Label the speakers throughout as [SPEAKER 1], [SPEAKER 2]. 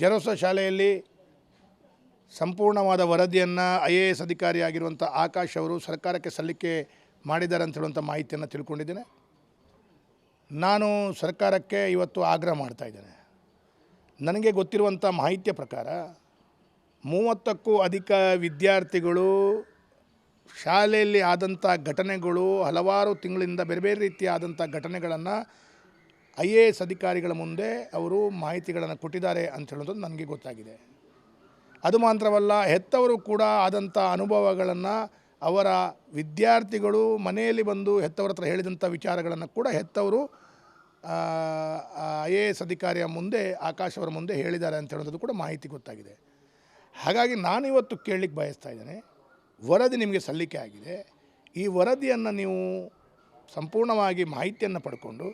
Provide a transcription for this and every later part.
[SPEAKER 1] ಗೆರೋಸ ಶಾಲೆಯಲ್ಲಿ ಸಂಪೂರ್ಣವಾದ ವರದಿಯನ್ನು ಐ ಎ ಎಸ್ ಅಧಿಕಾರಿಯಾಗಿರುವಂಥ ಆಕಾಶ್ ಅವರು ಸರ್ಕಾರಕ್ಕೆ ಸಲ್ಲಿಕೆ ಮಾಡಿದ್ದಾರೆ ಅಂತ ಹೇಳುವಂಥ ಮಾಹಿತಿಯನ್ನು ತಿಳ್ಕೊಂಡಿದ್ದೇನೆ. ನಾನು ಸರ್ಕಾರಕ್ಕೆ ಇವತ್ತು ಆಗ್ರಹ ಮಾಡ್ತಾ ಇದ್ದೇನೆ. ನನಗೆ ಗೊತ್ತಿರುವಂಥ ಮಾಹಿತಿಯ ಪ್ರಕಾರ ಮೂವತ್ತಕ್ಕೂ ಅಧಿಕ ವಿದ್ಯಾರ್ಥಿಗಳು ಶಾಲೆಯಲ್ಲಿ ಆದಂಥ ಘಟನೆಗಳು ಹಲವಾರು ತಿಂಗಳಿಂದ ಬೇರೆ ಬೇರೆ ರೀತಿಯಾದಂಥ ಘಟನೆಗಳನ್ನು ಐ ಎ ಎಸ್ ಅಧಿಕಾರಿಗಳ ಮುಂದೆ ಅವರು ಮಾಹಿತಿಗಳನ್ನು ಕೊಟ್ಟಿದ್ದಾರೆ ಅಂತ ಹೇಳೋದು ನನಗೆ ಗೊತ್ತಾಗಿದೆ. ಅದು ಮಾತ್ರವಲ್ಲ, ಹೆತ್ತವರು ಕೂಡ ಆದಂಥ ಅನುಭವಗಳನ್ನು ಅವರ ವಿದ್ಯಾರ್ಥಿಗಳು ಮನೆಯಲ್ಲಿ ಬಂದು ಹೆತ್ತವರ ಹತ್ರ ಹೇಳಿದಂಥ ವಿಚಾರಗಳನ್ನು ಕೂಡ ಹೆತ್ತವರು ಐ ಎ ಎಸ್ ಅಧಿಕಾರಿಯ ಮುಂದೆ, ಆಕಾಶ್ ಅವರ ಮುಂದೆ ಹೇಳಿದ್ದಾರೆ ಅಂತ ಹೇಳೋದು ಕೂಡ ಮಾಹಿತಿ ಗೊತ್ತಾಗಿದೆ. ಹಾಗಾಗಿ ನಾನು ಇವತ್ತು ಕೇಳಲಿಕ್ಕೆ ಬಯಸ್ತಾ ಇದ್ದೇನೆ, ವರದಿ ನಿಮಗೆ ಸಲ್ಲಿಕೆ ಆಗಿದೆ. ಈ ವರದಿಯನ್ನು ನೀವು ಸಂಪೂರ್ಣವಾಗಿ ಮಾಹಿತಿಯನ್ನು ಪಡ್ಕೊಂಡು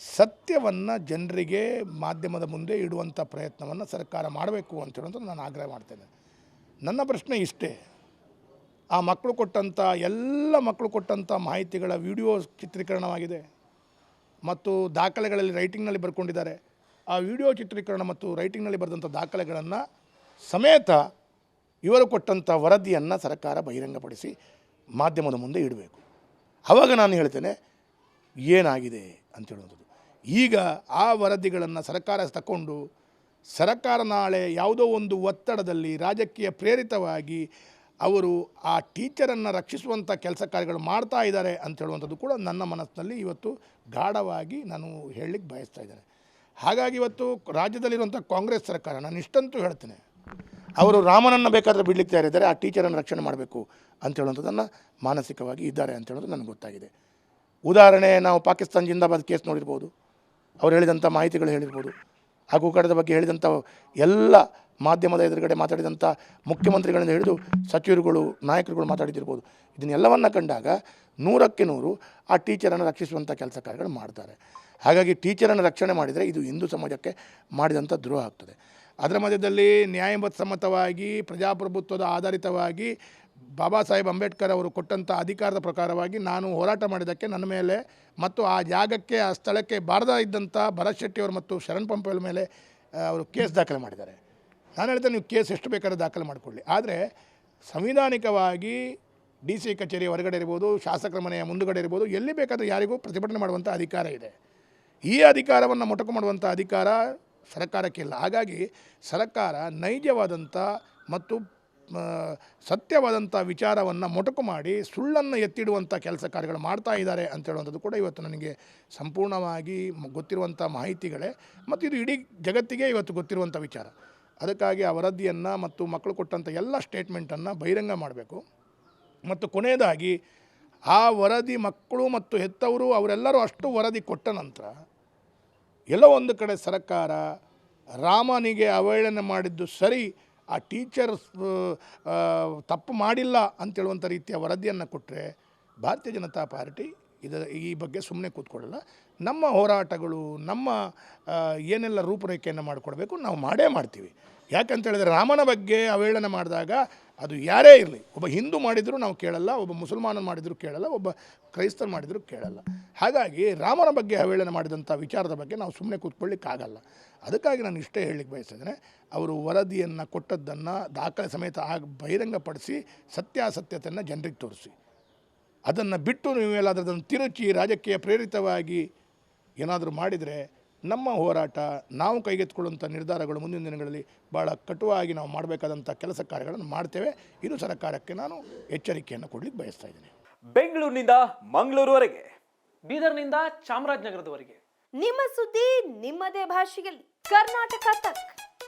[SPEAKER 1] ಸತ್ಯವನ್ನು ಜನರಿಗೆ ಮಾಧ್ಯಮದ ಮುಂದೆ ಇಡುವಂಥ ಪ್ರಯತ್ನವನ್ನು ಸರ್ಕಾರ ಮಾಡಬೇಕು ಅಂತ ಹೇಳೋದು ನಾನು ಆಗ್ರಹ ಮಾಡ್ತೇನೆ. ನನ್ನ ಪ್ರಶ್ನೆ ಇಷ್ಟೇ. ಆ ಮಕ್ಕಳು ಕೊಟ್ಟಂಥ ಎಲ್ಲ ಮಕ್ಕಳು ಕೊಟ್ಟಂಥ ಮಾಹಿತಿಗಳ ವಿಡಿಯೋ ಚಿತ್ರೀಕರಣವಾಗಿದೆ. ಮತ್ತು ದಾಖಲೆಗಳಲ್ಲಿ ರೈಟಿಂಗ್ನಲ್ಲಿ ಬರ್ಕೊಂಡಿದ್ದಾರೆ. ಆ ವಿಡಿಯೋ ಚಿತ್ರೀಕರಣ ಮತ್ತು ರೈಟಿಂಗ್ನಲ್ಲಿ ಬರೆದಂಥ ದಾಖಲೆಗಳನ್ನು ಸಮೇತ ಇವರು ಕೊಟ್ಟಂಥ ವರದಿಯನ್ನು ಸರ್ಕಾರ ಬಹಿರಂಗಪಡಿಸಿ ಮಾಧ್ಯಮದ ಮುಂದೆ ಇಡಬೇಕು. ಆವಾಗ ನಾನು ಹೇಳ್ತೇನೆ, ಏನಾಗಿದೆ ಅಂತ ಹೇಳುವಂಥದ್ದು. ಈಗ ಆ ವರದಿಗಳನ್ನು ಸರ್ಕಾರ ತಗೊಂಡು ಸರ್ಕಾರ ನಾಳೆ ಯಾವುದೋ ಒಂದು ಒತ್ತಡದಲ್ಲಿ ರಾಜಕೀಯ ಪ್ರೇರಿತವಾಗಿ ಅವರು ಆ ಟೀಚರನ್ನು ರಕ್ಷಿಸುವಂಥ ಕೆಲಸ ಕಾರ್ಯಗಳು ಮಾಡ್ತಾ ಇದ್ದಾರೆ ಅಂತ ಹೇಳುವಂಥದ್ದು ಕೂಡ ನನ್ನ ಮನಸ್ಸಿನಲ್ಲಿ ಇವತ್ತು ಗಾಢವಾಗಿ ನಾನು ಹೇಳಲಿಕ್ಕೆ ಬಯಸ್ತಾ ಇದ್ದೇನೆ. ಹಾಗಾಗಿ ಇವತ್ತು ರಾಜ್ಯದಲ್ಲಿರುವಂಥ ಕಾಂಗ್ರೆಸ್ ಸರ್ಕಾರ, ನಾನು ಇಷ್ಟಂತೂ ಹೇಳ್ತೇನೆ, ಅವರು ರಾಮನನ್ನು ಬೇಕಾದರೆ ಬಿಡ್ಲಿಕ್ಕೆ ತಯಾರಿದ್ದಾರೆ, ಆ ಟೀಚರನ್ನು ರಕ್ಷಣೆ ಮಾಡಬೇಕು ಅಂತ ಹೇಳುವಂಥದ್ದನ್ನು ಮಾನಸಿಕವಾಗಿ ಇದ್ದಾರೆ ಅಂತ ಹೇಳೋದು ನನಗೆ ಗೊತ್ತಾಗಿದೆ. ಉದಾಹರಣೆ, ನಾವು ಪಾಕಿಸ್ತಾನ ಜಿಂದಾಬಾದ್ ಕೇಸ್ ನೋಡಿರ್ಬೋದು. ಅವ್ರು ಹೇಳಿದಂಥ ಮಾಹಿತಿಗಳು ಹೇಳಿರ್ಬೋದು. ಆ ಕೂಕಡದ ಬಗ್ಗೆ ಹೇಳಿದಂಥ ಎಲ್ಲ ಮಾಧ್ಯಮದ ಎದುರುಗಡೆ ಮಾತಾಡಿದಂಥ ಮುಖ್ಯಮಂತ್ರಿಗಳಿಂದ ಹಿಡಿದು ಸಚಿವರುಗಳು, ನಾಯಕರುಗಳು ಮಾತಾಡಿದಿರ್ಬೋದು ಇದನ್ನೆಲ್ಲವನ್ನು ಕಂಡಾಗ ನೂರಕ್ಕೆ ನೂರು ಆ ಟೀಚರನ್ನು ರಕ್ಷಿಸುವಂಥ ಕೆಲಸ ಕಾರ್ಯಗಳು ಮಾಡ್ತಾರೆ. ಹಾಗಾಗಿ ಟೀಚರನ್ನು ರಕ್ಷಣೆ ಮಾಡಿದರೆ ಇದು ಹಿಂದೂ ಸಮಾಜಕ್ಕೆ ಮಾಡಿದಂಥ ದ್ರೋಹ ಆಗ್ತದೆ. ಅದರ ಮಧ್ಯದಲ್ಲಿ ನ್ಯಾಯಸಮ್ಮತವಾಗಿ ಪ್ರಜಾಪ್ರಭುತ್ವದ ಆಧಾರಿತವಾಗಿ ಬಾಬಾ ಸಾಹೇಬ್ ಅಂಬೇಡ್ಕರ್ ಅವರು ಕೊಟ್ಟಂಥ ಅಧಿಕಾರದ ಪ್ರಕಾರವಾಗಿ ನಾನು ಹೋರಾಟ ಮಾಡಿದ್ದಕ್ಕೆ ನನ್ನ ಮೇಲೆ ಮತ್ತು ಆ ಜಾಗಕ್ಕೆ, ಆ ಸ್ಥಳಕ್ಕೆ ಬಾರದ ಇದ್ದಂಥ ಭರತ್ ಶೆಟ್ಟಿಯವರು ಮತ್ತು ಶರಣ್ ಪಂಪವ್ರ ಮೇಲೆ ಅವರು ಕೇಸ್ ದಾಖಲೆ ಮಾಡಿದ್ದಾರೆ. ನಾನು ಹೇಳ್ತೇನೆ ನೀವು ಕೇಸ್ ಎಷ್ಟು ಬೇಕಾದ್ರೆ ದಾಖಲೆ ಮಾಡಿಕೊಳ್ಳಿ. ಆದರೆ ಸಂವಿಧಾನಿಕವಾಗಿ ಡಿ ಸಿ ಕಚೇರಿ ಹೊರಗಡೆ ಇರ್ಬೋದು, ಶಾಸಕರ ಮನೆಯ ಮುಂದುಗಡೆ ಇರ್ಬೋದು, ಎಲ್ಲಿ ಬೇಕಾದರೂ ಯಾರಿಗೂ ಪ್ರತಿಭಟನೆ ಮಾಡುವಂಥ ಅಧಿಕಾರ ಇದೆ. ಈ ಅಧಿಕಾರವನ್ನು ಮೊಟಕು ಮಾಡುವಂಥ ಅಧಿಕಾರ ಸರ್ಕಾರಕ್ಕಿಲ್ಲ ಹಾಗಾಗಿ ಸರ್ಕಾರ ನೈಜವಾದಂಥ ಮತ್ತು ಸತ್ಯವಾದಂಥ ವಿಚಾರವನ್ನು ಮೊಟಕು ಮಾಡಿ ಸುಳ್ಳನ್ನು ಎತ್ತಿಡುವಂಥ ಕೆಲಸ ಕಾರ್ಯಗಳು ಮಾಡ್ತಾ ಇದ್ದಾರೆ ಅಂತ ಹೇಳುವಂಥದ್ದು ಕೂಡ ಇವತ್ತು ನನಗೆ ಸಂಪೂರ್ಣವಾಗಿ ಗೊತ್ತಿರುವಂಥ ಮಾಹಿತಿಗಳೇ. ಮತ್ತು ಇದು ಇಡೀ ಜಗತ್ತಿಗೆ ಇವತ್ತು ಗೊತ್ತಿರುವಂಥ ವಿಚಾರ. ಅದಕ್ಕಾಗಿ ಆ ವರದಿಯನ್ನು ಮತ್ತು ಮಕ್ಕಳು ಕೊಟ್ಟಂಥ ಎಲ್ಲ ಸ್ಟೇಟ್ಮೆಂಟನ್ನು ಬಹಿರಂಗ ಮಾಡಬೇಕು. ಮತ್ತು ಕೊನೆಯದಾಗಿ ಆ ವರದಿ ಮಕ್ಕಳು ಮತ್ತು ಹೆತ್ತವರು ಅವರೆಲ್ಲರೂ ಅಷ್ಟು ವರದಿ ಕೊಟ್ಟ ನಂತರ ಎಲ್ಲೋ ಒಂದು ಕಡೆ ಸರ್ಕಾರ ರಾಮನಿಗೆ ಅವಹೇಳನ ಮಾಡಿದ್ದು ಸರಿ ಆ ಟೀಚರ್ ತಪ್ಪು ಮಾಡಿಲ್ಲ ಅಂತೇಳುವಂಥ ರೀತಿಯ ವರದಿಯನ್ನು ಕೊಟ್ಟರೆ ಭಾರತೀಯ ಜನತಾ ಪಾರ್ಟಿ ಇದ, ಈ ಬಗ್ಗೆ ಸುಮ್ಮನೆ ಕೂತ್ಕೊಳ್ಳಲ್ಲ. ನಮ್ಮ ಹೋರಾಟಗಳು, ನಮ್ಮ ಏನೆಲ್ಲ ರೂಪರೇಖೆಯನ್ನು ಮಾಡಿಕೊಡ್ಬೇಕು, ನಾವು ಮಾಡೇ ಮಾಡ್ತೀವಿ. ಯಾಕಂತ ಹೇಳಿದ್ರೆ ರಾಮನ ಬಗ್ಗೆ ಅವಹೇಳನ ಮಾಡಿದಾಗ ಅದು ಯಾರೇ ಇರಲಿ, ಒಬ್ಬ ಹಿಂದೂ ಮಾಡಿದರೂ ನಾವು ಕೇಳಲ್ಲ, ಒಬ್ಬ ಮುಸಲ್ಮಾನ ಮಾಡಿದರೂ ಕೇಳಲ್ಲ, ಒಬ್ಬ ಕ್ರೈಸ್ತರು ಮಾಡಿದರೂ ಕೇಳಲ್ಲ. ಹಾಗಾಗಿ ರಾಮನ ಬಗ್ಗೆ ಹವೇಳನ ಮಾಡಿದಂಥ ವಿಚಾರದ ಬಗ್ಗೆ ನಾವು ಸುಮ್ಮನೆ ಕೂತ್ಕೊಳ್ಳಿಕ್ಕಾಗಲ್ಲ. ಅದಕ್ಕಾಗಿ ನಾನು ಇಷ್ಟೇ ಹೇಳಲಿಕ್ಕೆ ಬಯಸಿದ್ರೆ ಅವರು ವರದಿಯನ್ನು ಕೊಟ್ಟದ್ದನ್ನು ದಾಖಲೆ ಸಮೇತ ಆಗ ಬಹಿರಂಗಪಡಿಸಿ ಸತ್ಯಾಸತ್ಯತೆಯನ್ನು ಜನರಿಗೆ ತೋರಿಸಿ. ಅದನ್ನು ಬಿಟ್ಟು ನೀವು ಅದನ್ನು ತಿರುಚಿ ರಾಜಕೀಯ ಪ್ರೇರಿತವಾಗಿ ಏನಾದರೂ ಮಾಡಿದರೆ ನಮ್ಮ ಹೋರಾಟ ನಾವು ಕೈಗೆತ್ತಿಕೊಳ್ಳುವಂಥ ನಿರ್ಧಾರಗಳು ಮುಂದಿನ ದಿನಗಳಲ್ಲಿ ಭಾಳ ಕಟುವಾಗಿ ನಾವು ಮಾಡಬೇಕಾದಂಥ ಕೆಲಸ ಕಾರ್ಯಗಳನ್ನು ಮಾಡ್ತೇವೆ. ಇದು ಸರ್ಕಾರಕ್ಕೆ ನಾನು ಎಚ್ಚರಿಕೆಯನ್ನು ಕೊಡಲಿಕ್ಕೆ ಬಯಸ್ತಾ ಇದ್ದೀನಿ.
[SPEAKER 2] ಬೆಂಗಳೂರಿನಿಂದ ಮಂಗಳೂರುವರೆಗೆ
[SPEAKER 3] ಬೀದರ್ನಿಂದ ಚಾಮರಾಜನಗರದವರೆಗೆ.
[SPEAKER 4] ನಿಮ್ಮ ಸುದ್ದಿ ನಿಮ್ಮದೇ ಭಾಷೆಯಲ್ಲಿ. ಕರ್ನಾಟಕ ತಕ್.